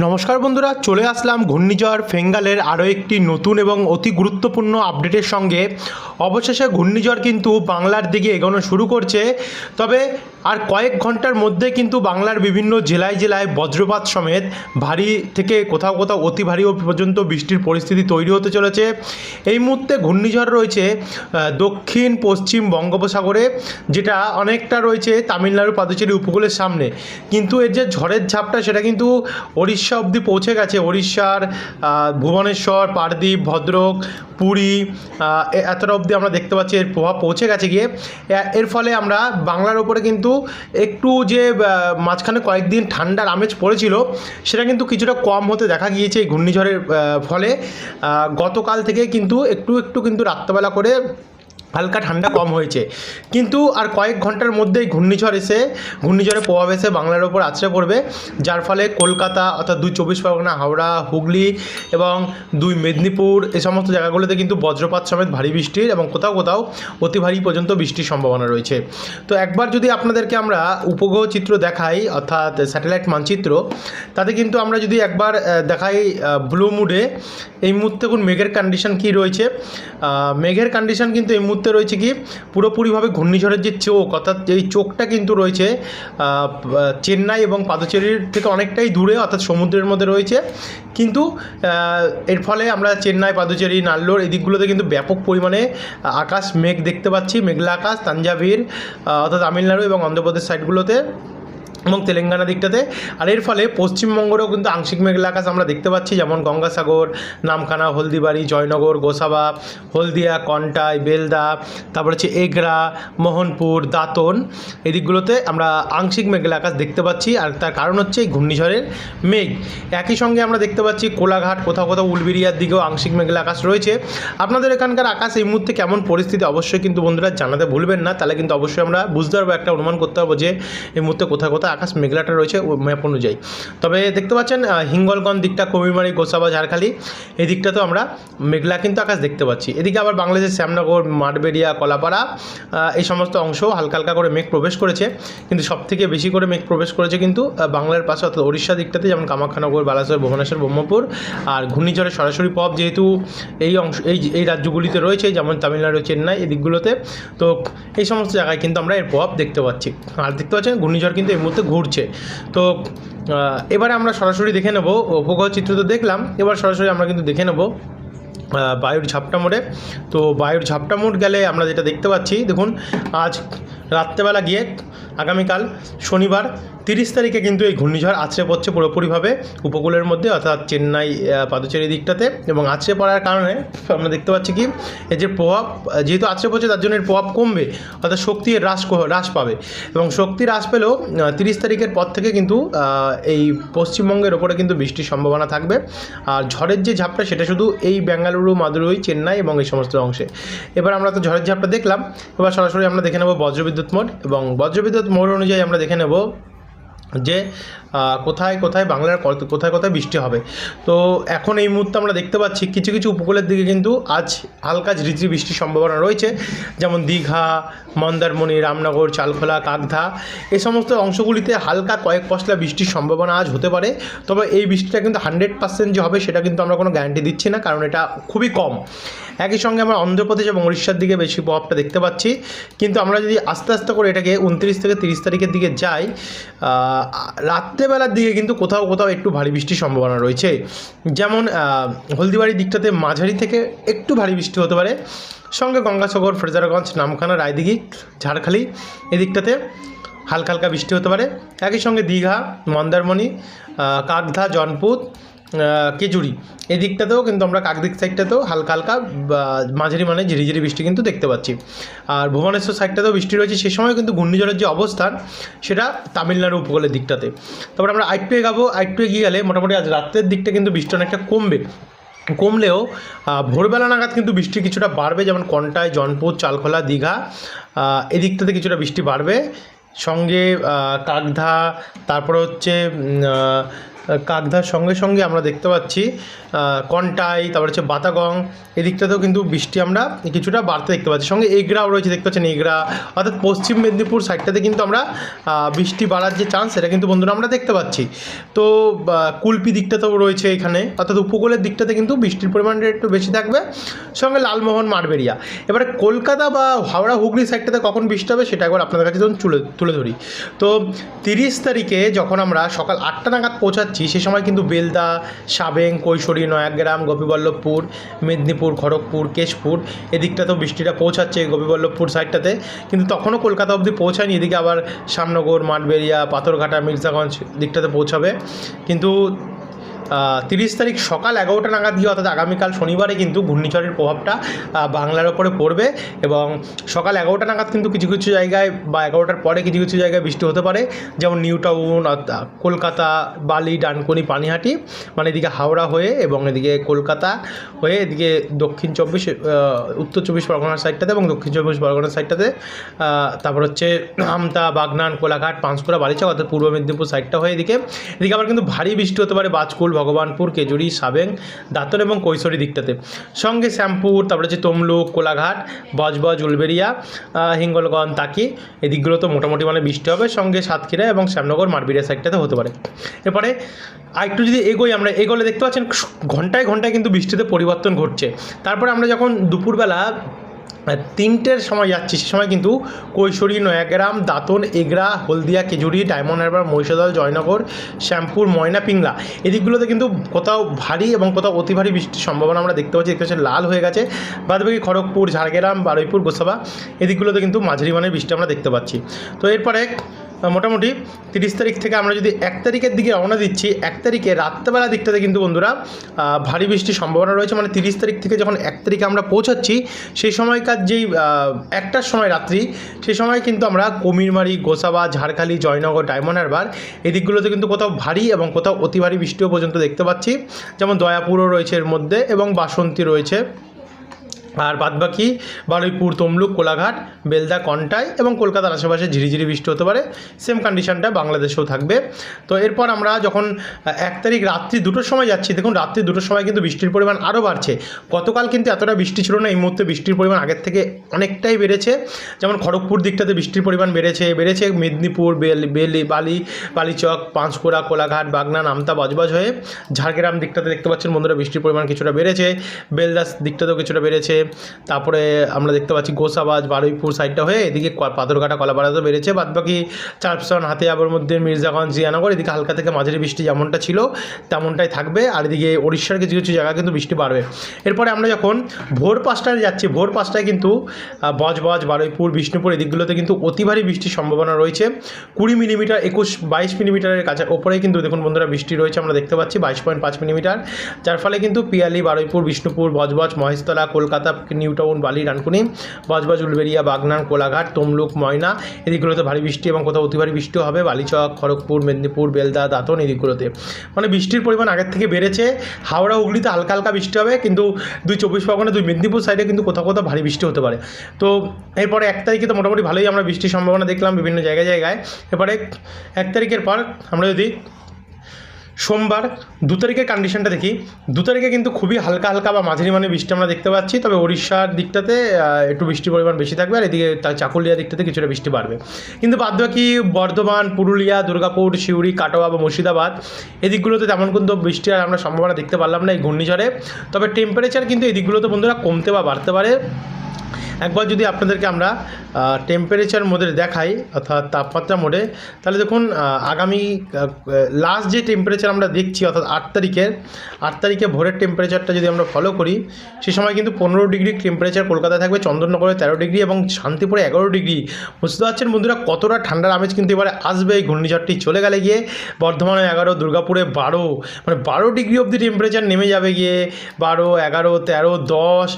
নমস্কার বন্ধুরা, চলে আসলাম ঘূর্ণিঝড় ফেঙ্গালের আরও একটি নতুন এবং অতি গুরুত্বপূর্ণ আপডেটের সঙ্গে। অবশেষে ঘূর্ণিঝড় কিন্তু বাংলার দিকে এগোনো শুরু করছে। তবে আর কয়েক ঘণ্টার মধ্যে কিন্তু বাংলার বিভিন্ন জেলায় জেলায় বজ্রপাত সমেত ভারী থেকে কোথাও কোথাও অতি ভারী পর্যন্ত বৃষ্টির পরিস্থিতি তৈরি হতে চলেছে। এই মুহূর্তে ঘূর্ণিঝড় রয়েছে দক্ষিণ, পশ্চিম বঙ্গোপসাগরে, যেটা অনেকটা রয়েছে তামিলনাড়ু পাদুচেরি উপকূলের সামনে। কিন্তু এর যে ঝড়ের ঝাপটা, সেটা কিন্তু ওড়িশা অবধি পৌঁছে গেছে। ওড়িশার ভুবনেশ্বর পারদ্বীপ ভদ্রক, পুরী এতটা অবধি আমরা দেখতে পাচ্ছি, এর প্রভাব পৌঁছে গেছে গিয়ে। এর ফলে আমরা বাংলার ওপরে কিন্তু একটু যে মাঝখানে কয়েকদিন ঠান্ডার আমেজ পড়েছিল, সেটা কিন্তু কিছুটা কম হতে দেখা গিয়েছে এই ঘূর্ণিঝড়ের ফলে। গতকাল থেকে কিন্তু একটু একটু কিন্তু রাত্রেবেলা করে হালকা ঠান্ডা কম হয়েছে। কিন্তু আর কয়েক ঘণ্টার মধ্যেই ঘূর্ণিঝড় এসে ঘূর্ণিঝড়ের প্রভাব এসে বাংলার ওপর আছড়ে পড়বে, যার ফলে কলকাতা অর্থাৎ দুই চব্বিশ পরগনা, হাওড়া, হুগলি এবং দুই মেদিনীপুর এ সমস্ত জায়গাগুলোতে কিন্তু বজ্রপাত সমেত ভারী বৃষ্টির এবং কোথাও কোথাও অতি ভারী পর্যন্ত বৃষ্টির সম্ভাবনা রয়েছে। তো একবার যদি আপনাদেরকে আমরা উপগ্রহ চিত্র দেখাই, অর্থাৎ স্যাটেলাইট মানচিত্র, তাতে কিন্তু আমরা যদি একবার দেখাই ব্লু মুডে, এই মুহূর্তে কোন মেঘের কন্ডিশন কি রয়েছে। মেঘের কন্ডিশন কিন্তু এই মুহূর্তে রয়েছে কি, পুরোপুরিভাবে ঘূর্ণিঝড়ের যে চোখ, অর্থাৎ এই চোখটা কিন্তু রয়েছে চেন্নাই এবং পাদুচেরির থেকে অনেকটাই দূরে, অর্থাৎ সমুদ্রের মধ্যে রয়েছে। কিন্তু এর ফলে আমরা চেন্নাই, পাদুচেরি, নাল্লোর এই দিকগুলোতে কিন্তু ব্যাপক পরিমাণে আকাশ, মেঘ দেখতে পাচ্ছি, মেঘলা আকাশ, তাঞ্জাভির অর্থাৎ তামিলনাড়ু এবং অন্ধ্রপ্রদেশ সাইডগুলোতে এবং তেলেঙ্গানা দিকটাতে। আর এর ফলে পশ্চিমবঙ্গেরও কিন্তু আংশিক মেঘলা আকাশ আমরা দেখতে পাচ্ছি, যেমন গঙ্গাসাগর, নামখানা, হলদিবাড়ি, জয়নগর, গোসাবা, হলদিয়া, কন্টাই, বেলদা, তারপর হচ্ছে এগরা, মোহনপুর, দাঁতন। এই দিকগুলোতে আমরা আংশিক মেঘলা আকাশ দেখতে পাচ্ছি আর তার কারণ হচ্ছে এই ঘূর্ণিঝড়ের মেঘ। একই সঙ্গে আমরা দেখতে পাচ্ছি কোলাঘাট, কোথাও কোথাও উলবেরিয়ার দিকেও আংশিক মেঘলা আকাশ রয়েছে। আপনাদের এখানকার আকাশ এই মুহূর্তে কেমন পরিস্থিতি অবশ্যই কিন্তু বন্ধুরা জানাতে ভুলবেন না। তাহলে কিন্তু অবশ্যই আমরা বুঝতে পারব, একটা অনুমান করতে পারব যে এই মুহূর্তে কোথায় কোথায় আকাশ মেঘলাটা রয়েছে ম্যাপ অনুযায়ী তবে দেখতে পাচ্ছেন হিঙ্গলগঞ্জ দিকটা কবিরমারি, গোসাবা, ঝাড়খালি, এই দিকটাতেও আমরা মেঘলা কিন্তু আকাশ দেখতে পাচ্ছি। এদিকে আবার বাংলাদেশের শ্যামনগর, মাঠবেড়িয়া, কলাপাড়া এই সমস্ত অংশ হালকা হালকা করে মেঘ প্রবেশ করেছে। কিন্তু সব থেকে বেশি করে মেঘ প্রবেশ করেছে কিন্তু বাংলার পাশে অর্থাৎ ওড়িশা দিকটাতে, যেমন কামাখ্যানগর, বালাসর, ভুবনেশ্বর, ব্রহ্মপুর আর ঘূর্ণিঝড়ের সরাসরি প্রভাব যেহেতু এই অংশ, এই এই রাজ্যগুলিতে রয়েছে, যেমন তামিলনাড়ু, চেন্নাই এই দিকগুলোতে তো এই সমস্ত জায়গায় কিন্তু আমরা এর প্রভাব দেখতে পাচ্ছি। আর দেখতে পাচ্ছেন, ঘূর্ণিঝড় কিন্তু এই মুহূর্তে ঘুরছে। তো এবারে আমরা সরাসরি দেখে নেব, উপগ্রহ চিত্র তো দেখলাম, এবার সরাসরি আমরা কিন্তু দেখে নেব বায়ুর ঝাপটা মোড়ে। তো, বায়ুর ঝাপটা মোড় গেলে আমরা যেটা দেখতে পাচ্ছি, দেখুন, আজ রাত্রেবেলা গিয়ে আগামীকাল শনিবার তিরিশ তারিখে কিন্তু এই ঘূর্ণিঝড় আছড়ে পড়ছে পুরোপুরিভাবে উপকূলের মধ্যে, অর্থাৎ চেন্নাই পাদুচেরি দিকটাতে। এবং আছড়ে পড়ার কারণে আমরা দেখতে পাচ্ছি কি এর যে প্রভাব, যেহেতু আছড়ে পড়ছে তার জন্য এর প্রভাব কমবে, অর্থাৎ শক্তি হ্রাস হ্রাস পাবে। এবং শক্তি হ্রাস পেলেও তিরিশ তারিখের পর থেকে কিন্তু এই পশ্চিমবঙ্গের ওপরে কিন্তু বৃষ্টির সম্ভাবনা থাকবে। আর ঝড়ের যে ঝাপটা, সেটা শুধু এই বেঙ্গালুরু, মাদুরই, চেন্নাই এবং এই সমস্ত অংশে। এবার আমরা তো ঝড়ের ঝাপটা দেখলাম। এবার সরাসরি আমরা দেখে নেব বজ্রবিদ্যুৎ মোড। এবং বজ্রবিদ্যুৎ মোড অনুযায়ী আমরা দেখে নেব যে আহ, কোথায় কোথায় বাংলার কোথায় কোথায় বৃষ্টি হবে? তো এখন এই মুহূর্তে আমরা দেখতে পাচ্ছি কিছু কিছু উপকূলের দিকে কিন্তু আজ হালকা ঝিরিঝিরি বৃষ্টির সম্ভাবনা রয়েছে। যেমন দীঘা মন্দারমণি রামনগর চালখোলা কাকধা এ সমস্ত অংশগুলিতে হালকা কয়েক পশলা বৃষ্টির সম্ভাবনা আজ হতে পারে। তবে এই বৃষ্টিটা কিন্তু হান্ড্রেড পার্সেন্ট যে হবে সেটা কিন্তু আমরা কোনো গ্যারান্টি দিচ্ছি না কারণ এটা খুবই কম। একই সঙ্গে আমরা অন্ধ্রপ্রদেশ এবং উড়িষ্যার দিকে বেশি প্রভাবটা দেখতে পাচ্ছি। কিন্তু আমরা যদি আস্তে আস্তে করে এটাকে উনত্রিশ থেকে তিরিশ তারিখের দিকে যাই আহ, রাত্রেবেলার দিকে কিন্তু কোথাও কোথাও একটু ভারী বৃষ্টির সম্ভাবনা রয়েছে। যেমন হলদিবাড়ির দিকটাতে মাঝারি থেকে একটু ভারী বৃষ্টি হতে পারে। সঙ্গে গঙ্গাসাগর ফ্রেজারগঞ্জ নামখানা রায়দিঘি ঝাড়খালি এদিকটাতে হালকা হালকা বৃষ্টি হতে পারে। একই সঙ্গে দীঘা মন্দারমণি কাকধা জনপুত আহ, কেজুরি এই দিকটাতেও কিন্তু আমরা কাকদিক সাইডটাতেও হালকা হালকা মাঝারি মানে ঝিরিঝিরি বৃষ্টি কিন্তু দেখতে পাচ্ছি। আর ভুবনেশ্বর সাইডটাতেও বৃষ্টি রয়েছে। সে সময় কিন্তু ঘূর্ণিঝড়ের যে অবস্থান, সেটা তামিলনাড়ু উপকূলের দিকটাতে। তারপর আমরা আইটু এগাবো আইটু এগিয়ে গেলে মোটামুটি আজ রাত্রের দিকটা কিন্তু বৃষ্টি অনেকটা কমবে। কমলেও ভোরবেলা নাগাদ কিন্তু বৃষ্টি কিছুটা বাড়বে। যেমন কন্টায় জনপুর চালখোলা, দীঘা এদিকটাতে কিছুটা বৃষ্টি বাড়বে। সঙ্গে কাকধা, তারপরে হচ্ছে কাকধার সঙ্গে সঙ্গে আমরা দেখতে পাচ্ছি কন্টাই, তারপর হচ্ছে বাতাগং, এদিকটাতেও কিন্তু বৃষ্টি আমরা কিছুটা বাড়তে দেখতে পাচ্ছি। সঙ্গে এগরাও রয়েছে, দেখতে পাচ্ছেন এগরা অর্থাৎ পশ্চিম মেদিনীপুর সাইডটাতে কিন্তু আমরা বৃষ্টি বাড়ার যে চান্স সেটা কিন্তু বন্ধুরা আমরা দেখতে পাচ্ছি। তো কুলপি দিকটাতেও রয়েছে এখানে। অর্থাৎ উপকূলের দিকটাতে কিন্তু বৃষ্টির পরিমাণটা একটু বেশি থাকবে। সঙ্গে লালমোহন মারবেরিয়া এবারে কলকাতা বা হাওড়া, হুগলি সাইডটাতে কখন বৃষ্টি হবে, সেটা একবার আপনাদের কাছে যখন তুলে তুলে ধরি। তো, তিরিশ তারিখে যখন আমরা সকাল আটটা নাগাদ পৌঁছাচ্ছি সে সময় কিন্তু বেলদা, সাবেং, কৈশোরী, নয়াগ্রাম, গোপীবল্লভপুর, মেদিনীপুর, খড়গপুর, কেশপুর এদিকটাতেও বৃষ্টিটা পৌঁছাচ্ছে গোপীবল্লভপুর সাইডটাতে। কিন্তু তখনও কলকাতা অবধি পৌঁছায়নি। এদিকে আবার শ্যামনগর মাঠবেরিয়া পাথরঘাটা, মির্জাগঞ্জ দিকটাতে পৌঁছাবে। কিন্তু তিরিশ তারিখ সকাল এগারোটা নাগাদ গিয়ে অর্থাৎ আগামীকাল শনিবারে কিন্তু ঘূর্ণিঝড়ের প্রভাবটা বাংলার ওপরে পড়বে এবং সকাল এগারোটা নাগাদ কিন্তু কিছু কিছু জায়গায় বা এগারোটার পরে কিছু কিছু জায়গায় বৃষ্টি হতে পারে। যেমন নিউ টাউন কলকাতা, বালি, ডানকুনি, পানিহাটি মানে এদিকে হাওড়া হয়ে এবং এদিকে কলকাতা হয়ে এদিকে দক্ষিণ চব্বিশ উত্তর চব্বিশ পরগনার সাইডটাতে এবং দক্ষিণ চব্বিশ পরগনার সাইডটাতে তারপর হচ্ছে আমতা, বাগনান, কোলাঘাট, পাঁশকুড়া, বালিচক, অর্থাৎ পূর্ব মেদিনীপুর সাইডটা হয়ে এদিকে। এদিকে আবার কিন্তু ভারী বৃষ্টি হতে পারে বাজকুল ভগবানপুর, কেজুরি, সাবেং, দাঁতন এবং কৈশোরী দিকটাতে। সঙ্গে শ্যামপুর, তারপরে হচ্ছে তমলুক, কোলাঘাট, বজবজ উলবেরিয়া হিঙ্গলগঞ্জ তাকি। এদিকগুলো তো মোটামুটি মানে বৃষ্টি হবে। সঙ্গে সাতক্ষীরা এবং শ্যামনগর মারবিরিয়া সাইডটাতে হতে পারে। এরপরে আরেকটু যদি এগোই আমরা, এগোলে দেখতে পাচ্ছেন ঘন্টায় ঘন্টায় কিন্তু বৃষ্টিতে পরিবর্তন ঘটছে। তারপরে আমরা যখন দুপুরবেলা তিনটের সময় যাচ্ছি, সে সময় কিন্তু কৈশোরী, নয়াগ্রাম, দাঁতন এগরা হলদিয়া, খেজুরি, ডায়মন্ড হারবার, মহিষাদল, জয়নগর, শ্যামপুর, ময়না, পিংলা। এদিকগুলোতে কিন্তু কোথাও ভারী এবং কোথাও অতি ভারী বৃষ্টির সম্ভাবনা আমরা দেখতে পাচ্ছি। দেখতে পাচ্ছি লাল হয়ে গেছে। বাদবাকি খড়গপুর, ঝাড়গ্রাম, বারুইপুর, গোসাবা, এদিকগুলোতে কিন্তু মাঝারি মানের বৃষ্টি আমরা দেখতে পাচ্ছি। তো এরপরে মোটামুটি তিরিশ তারিখ থেকে আমরা যদি এক তারিখের দিকে রওনা দিচ্ছি, এক তারিখে রাত্রেবেলা দিকটাতে কিন্তু বন্ধুরা ভারী বৃষ্টির সম্ভাবনা রয়েছে। মানে তিরিশ তারিখ থেকে যখন এক তারিখে আমরা পৌঁছাচ্ছি, সেই সময়কার যেই একটার সময় রাত্রি, সেই সময় কিন্তু আমরা কুমিরমারি, গোসাবা, ঝাড়খালি, জয়নগর, ডায়মন্ড হারবার এই দিকগুলোতে কিন্তু কোথাও ভারী এবং কোথাও অতি ভারী বৃষ্টিও পর্যন্ত দেখতে পাচ্ছি। যেমন দয়াপুরও রয়েছে এর মধ্যে এবং বাসন্তী রয়েছে। আর বাদবাকি বারুইপুর, তমলুক, কোলাঘাট, বেলদা, কন্টাই এবং কলকাতার আশেপাশে ঝিরিঝিরি বৃষ্টি হতে পারে। সেম কন্ডিশনটা বাংলাদেশেও থাকবে। তো এরপর আমরা যখন এক তারিখ রাত্রি দুটোর সময় যাচ্ছি, দেখুন রাত্রি দুটোর সময় কিন্তু বৃষ্টির পরিমাণ আরও বাড়ছে। গতকাল কিন্তু এতটা বৃষ্টি ছিল না, এই মুহূর্তে বৃষ্টির পরিমাণ আগের থেকে অনেকটাই বেড়েছে। যেমন খড়গপুর দিকটাতে বৃষ্টির পরিমাণ বেড়েছে বেড়েছে মেদিনীপুর, বেল, বেলি, বালি, বালিচক, পাঁশকুড়া, কোলাঘাট, বাগনা, নামতা, বজবজ হয়ে ঝাড়গ্রাম দিকটাতে দেখতে পাচ্ছেন বন্ধুরা বৃষ্টির পরিমাণ কিছুটা বেড়েছে। বেলদাস দিকটাতেও কিছুটা বেড়েছে। তারপরে আমরা দেখতে পাচ্ছি গোসাবাজ, বারুইপুর সাইডটা হয়ে এদিকে পাথরঘাটা, কলাপাড়াতেও বেড়েছে। বাদবাকি চারপসন হাতিয়াবর মধ্যে, মির্জাগঞ্জ, জিয়ানগর, এদিকে হালকা থেকে মাঝারি বৃষ্টি যেমনটা ছিল, তেমনটাই থাকবে। আর এদিকে উড়িষ্যার কিছু কিছু জায়গা কিন্তু বৃষ্টি বাড়বে। এরপরে আমরা যখন ভোর পাঁচটায় যাচ্ছি, ভোর পাঁচটায় কিন্তু বজবজ, বারুইপুর, বিষ্ণুপুর এদিকগুলোতে কিন্তু অতি ভারী বৃষ্টির সম্ভাবনা রয়েছে। কুড়ি মিলিমিটার, একুশ, বাইশ মিলিমিটারের কাছে, ওপরেই কিন্তু দেখুন বন্ধুরা বৃষ্টি রয়েছে, আমরা দেখতে পাচ্ছি বাইশ পয়েন্ট পাঁচ মিলিমিটার। যার ফলে কিন্তু পিয়ালি, বারুইপুর, বিষ্ণুপুর, বজবজ, মহেশতলা, কলকাতা নিউ টাউন বালি ডানকুনি বজবজ, উলবেরিয়া, বাগনান, কোলাঘাট, তমলুক, ময়না, এদিকগুলোতে ভারী বৃষ্টি এবং কোথাও অতি ভারী বৃষ্টিও হবে। বালিচক, খড়গপুর, মেদিনীপুর, বেলদা, দাঁতন এদিকগুলোতে। মানে বৃষ্টির পরিমাণ আগের থেকে বেড়েছে। হাওড়া, হুগলিতে হালকা হালকা বৃষ্টি হবে, কিন্তু দুই চব্বিশ পরগনা, দুই মেদিনীপুর সাইডে কিন্তু কোথাও কোথাও ভারী বৃষ্টি হতে পারে। তো এরপরে এক তারিখে তো মোটামুটি ভালোই আমরা বৃষ্টির সম্ভাবনা দেখলাম বিভিন্ন জায়গায় জায়গায়। এরপরে এক তারিখের পর আমরা যদি সোমবার দু তারিখের কন্ডিশনটা দেখি। দু তারিখে কিন্তু খুবই হালকা হালকা বা মাঝারি মানে বৃষ্টি আমরা দেখতে পাচ্ছি, তবে উড়িষ্যার দিকটাতে একটু বৃষ্টির পরিমাণ বেশি থাকবে আর এদিকে তার চাকুলিয়া দিকটাতে কিছুটা বৃষ্টি বাড়বে। কিন্তু বাদ বাকি বর্ধমান, পুরুলিয়া, দুর্গাপুর, সিউড়ি, কাটোয়া বা মুর্শিদাবাদ এদিকগুলোতে তেমন কিন্তু বৃষ্টি আর আমরা সম্ভাবনা দেখতে পারলাম না এই ঘূর্ণিঝড়ে। তবে টেম্পারেচার কিন্তু এই দিকগুলোতে বন্ধুরা কমতে বা বাড়তে পারে। একবার যদি আপনাদেরকে আমরা টেম্পারেচার মোডে দেখাই, অর্থাৎ তাপমাত্রা মোডে। তাহলে দেখুন আগামী লাস্ট যে টেম্পারেচার আমরা দেখছি, অর্থাৎ আট তারিখের আট তারিখে ভোরের টেম্পারেচারটা যদি আমরা ফলো করি, সে সময় কিন্তু পনেরো ডিগ্রি টেম্পারেচার কলকাতায় থাকবে, চন্দননগরে তেরো ডিগ্রি এবং শান্তিপুরে এগারো ডিগ্রি। বুঝতে পারছেন বন্ধুরা, কতটা ঠান্ডার আমেজ কিন্তু এবারে আসবে, এই ঘূর্ণিঝড়টি চলে গেলে গিয়ে। বর্ধমানে এগারো, দুর্গাপুরে বারো মানে বারো ডিগ্রি অবধি টেম্পারেচার নেমে যাবে গিয়ে। বারো, এগারো, তেরো, দশ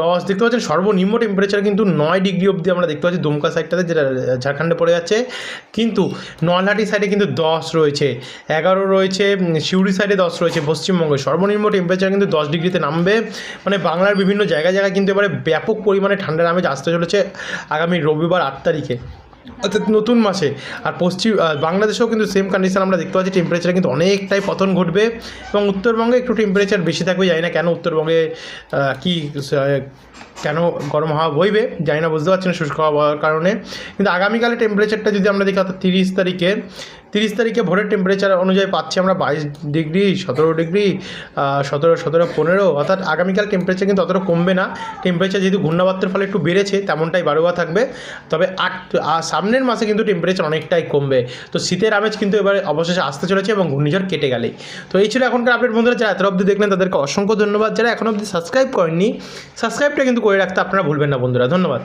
দশ, দেখতে পাচ্ছেন সর্বনিম্ন টেম্পারেচার কিন্তু নয় ডিগ্রি। অবধি আমরা দেখতে পাচ্ছি দুমকা সাইডটাতে যেটা ঝাড়খণ্ডে পড়ে যাচ্ছে। কিন্তু নলহাটি সাইডে কিন্তু দশ রয়েছে। এগারো রয়েছে সিউড়ি সাইডে দশ রয়েছে, পশ্চিমবঙ্গে। সর্বনিম্ন টেম্পারেচার কিন্তু দশ ডিগ্রিতে নামবে। মানে বাংলার বিভিন্ন জায়গায় জায়গায় কিন্তু এবারে ব্যাপক পরিমাণে ঠান্ডার নামে আসতে চলেছে আগামী রবিবার আট তারিখে। অর্থাৎ নতুন মাসে। আর পশ্চিম বাংলাদেশেও কিন্তু সেম কন্ডিশন আমরা দেখতে পাচ্ছি টেম্পারেচার কিন্তু অনেকটাই পতন ঘটবে এবং উত্তরবঙ্গে একটু টেম্পারেচার বেশি থাকবে, জানি না কেন উত্তরবঙ্গে কি কেন গরম হাওয়া বইবে, জানি না, বুঝতে পারছি না শুষ্ক হওয়ার কারণে। কিন্তু আগামীকালে টেম্পারেচারটা যদি আমরা দেখি, অর্থাৎ তিরিশ তারিখে তিরিশ তারিখে ভোরের টেম্পারেচার অনুযায়ী পাচ্ছি আমরা বাইশ ডিগ্রি, সতেরো ডিগ্রি সতেরো সতেরো, পনেরো। অর্থাৎ আগামীকাল টেম্পারেচার কিন্তু অতটা কমবে না। টেম্পারেচার যেহেতু ঘূর্ণাবর্তের ফলে একটু বেড়েছে, তেমনটাই বারোয়া থাকবে। তবে আট সামনের মাসে কিন্তু টেম্পারেচার অনেকটাই কমবে। তো শীতের আমেজ কিন্তু এবারে অবশেষে আসতে চলেছে এবং ঘূর্ণিঝড় কেটে গেলেই। তো এই ছিল এখনকার আপডেট বন্ধুরা। যারা এত অবধি দেখলেন, তাদেরকে অসংখ্য ধন্যবাদ। যারা এখন অবধি সাবস্ক্রাইব করেননি সাবস্ক্রাইবটা কিন্তু করে রাখতে আপনারা ভুলবেন না বন্ধুরা। ধন্যবাদ।